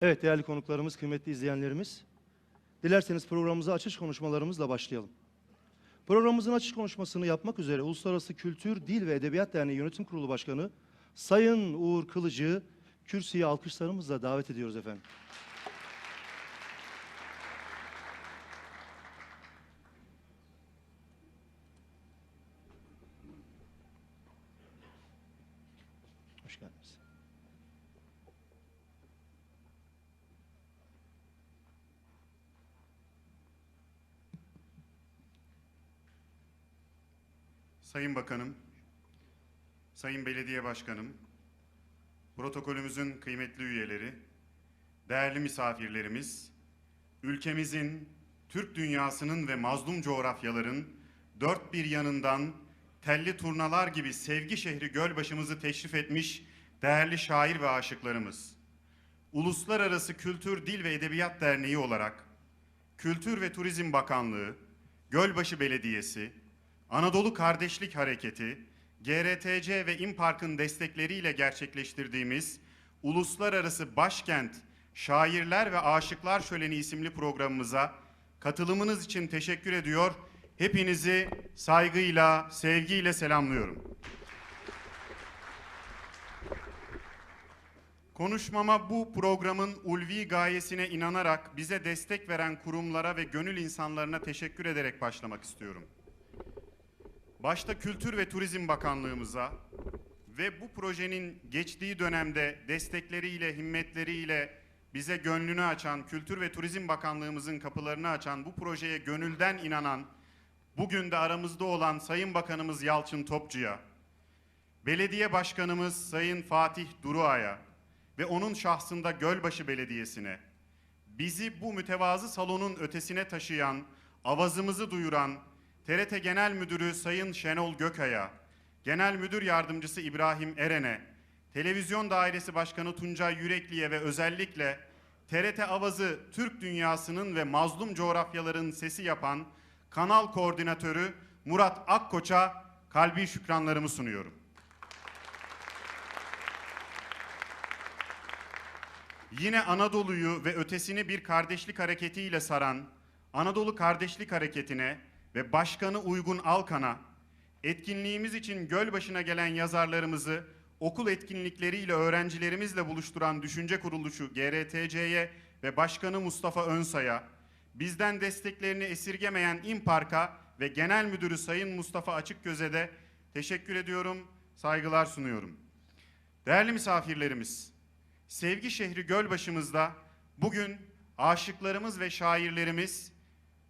Evet değerli konuklarımız, kıymetli izleyenlerimiz. Dilerseniz programımıza açış konuşmalarımızla başlayalım. Programımızın açış konuşmasını yapmak üzere Uluslararası Kültür, Dil ve Edebiyat Derneği Yönetim Kurulu Başkanı Sayın Uğur Kılıcı kürsüye alkışlarımızla davet ediyoruz efendim. Sayın Bakanım, Sayın Belediye Başkanım, protokolümüzün kıymetli üyeleri, değerli misafirlerimiz, ülkemizin, Türk dünyasının ve mazlum coğrafyaların dört bir yanından telli turnalar gibi sevgi şehri Gölbaşımızı teşrif etmiş değerli şair ve aşıklarımız, Uluslararası Kültür, Dil ve Edebiyat Derneği olarak Kültür ve Turizm Bakanlığı, Gölbaşı Belediyesi, Anadolu Kardeşlik Hareketi, GRTC ve İmpark'ın destekleriyle gerçekleştirdiğimiz Uluslararası Başkent Şairler ve Aşıklar Şöleni isimli programımıza katılımınız için teşekkür ediyor. Hepinizi saygıyla, sevgiyle selamlıyorum. Konuşmama bu programın ulvi gayesine inanarak bize destek veren kurumlara ve gönül insanlarına teşekkür ederek başlamak istiyorum. Başta Kültür ve Turizm Bakanlığımıza ve bu projenin geçtiği dönemde destekleriyle, himmetleriyle bize gönlünü açan, Kültür ve Turizm Bakanlığımızın kapılarını açan, bu projeye gönülden inanan, bugün de aramızda olan Sayın Bakanımız Yalçın Topçu'ya, Belediye Başkanımız Sayın Fatih Duruağ'a ve onun şahsında Gölbaşı Belediyesi'ne, bizi bu mütevazı salonun ötesine taşıyan, avazımızı duyuran TRT Genel Müdürü Sayın Şenol Gökay'a, Genel Müdür Yardımcısı İbrahim Eren'e, Televizyon Dairesi Başkanı Tuncay Yürekli'ye ve özellikle TRT Avazı Türk dünyasının ve mazlum coğrafyaların sesi yapan kanal koordinatörü Murat Akkoç'a kalbi şükranlarımı sunuyorum. Yine Anadolu'yu ve ötesini bir kardeşlik hareketiyle saran Anadolu Kardeşlik Hareketi'ne ve Başkanı Uygun Alkan'a etkinliğimiz için Gölbaşı'na gelen yazarlarımızı okul etkinlikleriyle öğrencilerimizle buluşturan düşünce kuruluşu GRTC'ye ve Başkanı Mustafa Önsay'a, bizden desteklerini esirgemeyen İmpark'a ve Genel Müdürü Sayın Mustafa Açıkgöz'e de teşekkür ediyorum, saygılar sunuyorum. Değerli misafirlerimiz, sevgi şehri Gölbaşımızda bugün aşıklarımız ve şairlerimiz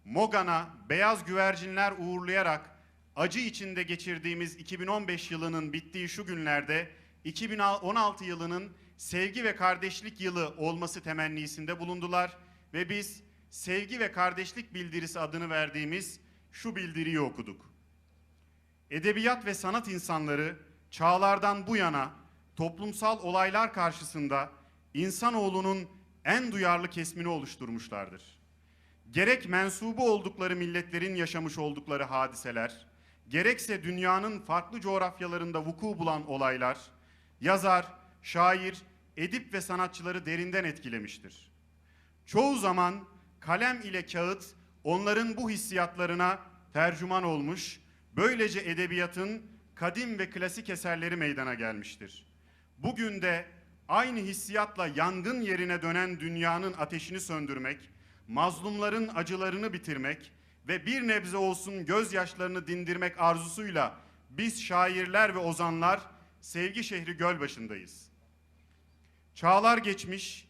Mogan'a beyaz güvercinler uğurlayarak acı içinde geçirdiğimiz 2015 yılının bittiği şu günlerde 2016 yılının sevgi ve kardeşlik yılı olması temennisinde bulundular ve biz sevgi ve kardeşlik bildirisi adını verdiğimiz şu bildiriyi okuduk. Edebiyat ve sanat insanları çağlardan bu yana toplumsal olaylar karşısında insanoğlunun en duyarlı kesmini oluşturmuşlardır. Gerek mensubu oldukları milletlerin yaşamış oldukları hadiseler, gerekse dünyanın farklı coğrafyalarında vuku bulan olaylar, yazar, şair, edip ve sanatçıları derinden etkilemiştir. Çoğu zaman kalem ile kağıt onların bu hissiyatlarına tercüman olmuş, böylece edebiyatın kadim ve klasik eserleri meydana gelmiştir. Bugün de aynı hissiyatla yangın yerine dönen dünyanın ateşini söndürmek, mazlumların acılarını bitirmek ve bir nebze olsun gözyaşlarını dindirmek arzusuyla biz şairler ve ozanlar sevgi şehri Gölbaşı'ndayız. Çağlar geçmiş,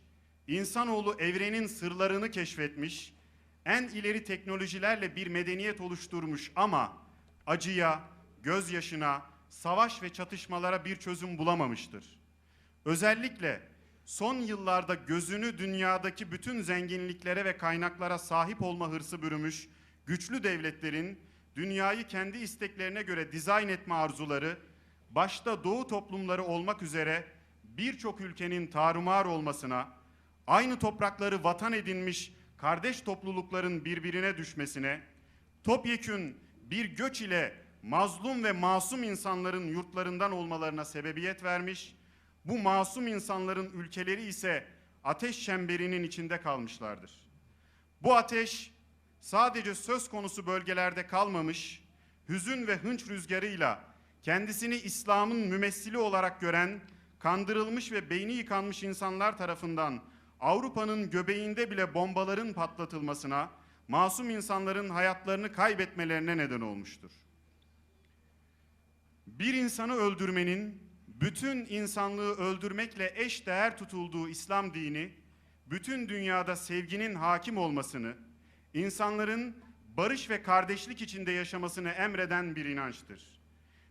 insanoğlu evrenin sırlarını keşfetmiş, en ileri teknolojilerle bir medeniyet oluşturmuş ama acıya, gözyaşına, savaş ve çatışmalara bir çözüm bulamamıştır. Özellikle son yıllarda gözünü dünyadaki bütün zenginliklere ve kaynaklara sahip olma hırsı bürümüş güçlü devletlerin dünyayı kendi isteklerine göre dizayn etme arzuları başta doğu toplumları olmak üzere birçok ülkenin tarumar olmasına, aynı toprakları vatan edinmiş kardeş toplulukların birbirine düşmesine, topyekün bir göç ile mazlum ve masum insanların yurtlarından olmalarına sebebiyet vermiş, bu masum insanların ülkeleri ise ateş çemberinin içinde kalmışlardır. Bu ateş sadece söz konusu bölgelerde kalmamış, hüzün ve hınç rüzgarıyla kendisini İslam'ın mümessili olarak gören, kandırılmış ve beyni yıkanmış insanlar tarafından Avrupa'nın göbeğinde bile bombaların patlatılmasına, masum insanların hayatlarını kaybetmelerine neden olmuştur. Bir insanı öldürmenin bütün insanlığı öldürmekle eş değer tutulduğu İslam dini, bütün dünyada sevginin hakim olmasını, insanların barış ve kardeşlik içinde yaşamasını emreden bir inançtır.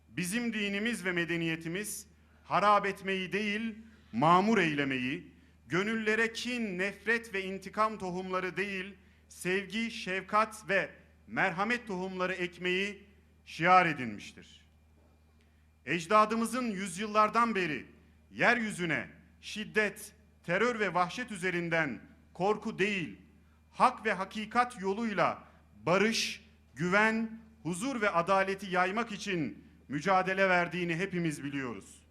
Bizim dinimiz ve medeniyetimiz harap etmeyi değil, mamur eylemeyi, gönüllere kin, nefret ve intikam tohumları değil, sevgi, şefkat ve merhamet tohumları ekmeyi şiar edinmiştir. Ecdadımızın yüzyıllardan beri yeryüzüne şiddet, terör ve vahşet üzerinden korku değil, hak ve hakikat yoluyla barış, güven, huzur ve adaleti yaymak için mücadele verdiğini hepimiz biliyoruz.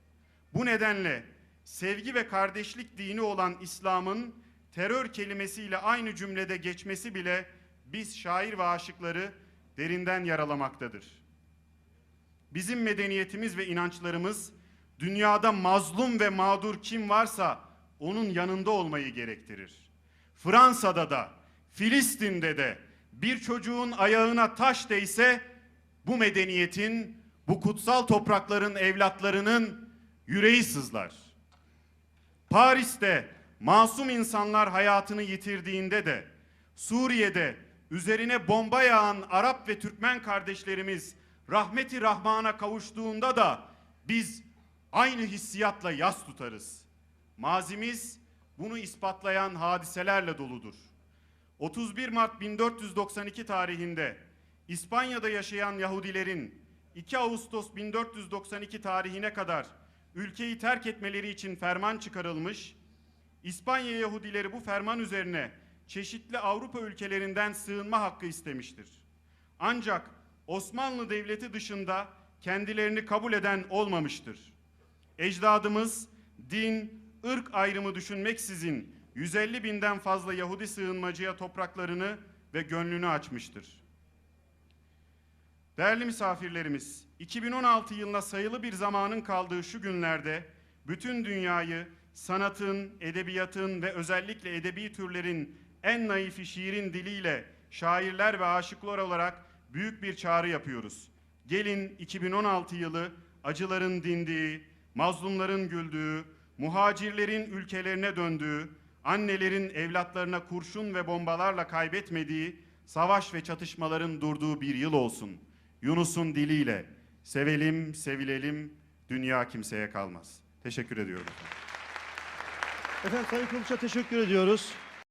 Bu nedenle sevgi ve kardeşlik dini olan İslam'ın terör kelimesiyle aynı cümlede geçmesi bile biz şair ve aşıkları derinden yaralamaktadır. Bizim medeniyetimiz ve inançlarımız dünyada mazlum ve mağdur kim varsa onun yanında olmayı gerektirir. Fransa'da da, Filistin'de de bir çocuğun ayağına taş değse bu medeniyetin, bu kutsal toprakların evlatlarının yüreği sızlar. Paris'te masum insanlar hayatını yitirdiğinde de, Suriye'de üzerine bomba yağan Arap ve Türkmen kardeşlerimiz rahmeti Rahman'a kavuştuğunda da biz aynı hissiyatla yas tutarız. Mazimiz bunu ispatlayan hadiselerle doludur. 31 Mart 1492 tarihinde İspanya'da yaşayan Yahudilerin 2 Ağustos 1492 tarihine kadar ülkeyi terk etmeleri için ferman çıkarılmış. İspanya Yahudileri bu ferman üzerine çeşitli Avrupa ülkelerinden sığınma hakkı istemiştir. Ancak Osmanlı Devleti dışında kendilerini kabul eden olmamıştır. Ecdadımız din, ırk ayrımı düşünmeksizin 150 binden fazla Yahudi sığınmacıya topraklarını ve gönlünü açmıştır. Değerli misafirlerimiz, 2016 yılına sayılı bir zamanın kaldığı şu günlerde bütün dünyayı sanatın, edebiyatın ve özellikle edebi türlerin en naifi şiirin diliyle şairler ve aşıklar olarak büyük bir çağrı yapıyoruz. Gelin 2016 yılı acıların dindiği, mazlumların güldüğü, muhacirlerin ülkelerine döndüğü, annelerin evlatlarına kurşun ve bombalarla kaybetmediği, savaş ve çatışmaların durduğu bir yıl olsun. Yunus'un diliyle sevelim, sevilelim, dünya kimseye kalmaz. Teşekkür ediyorum. Efendim Sayın Kılıç'a teşekkür ediyoruz.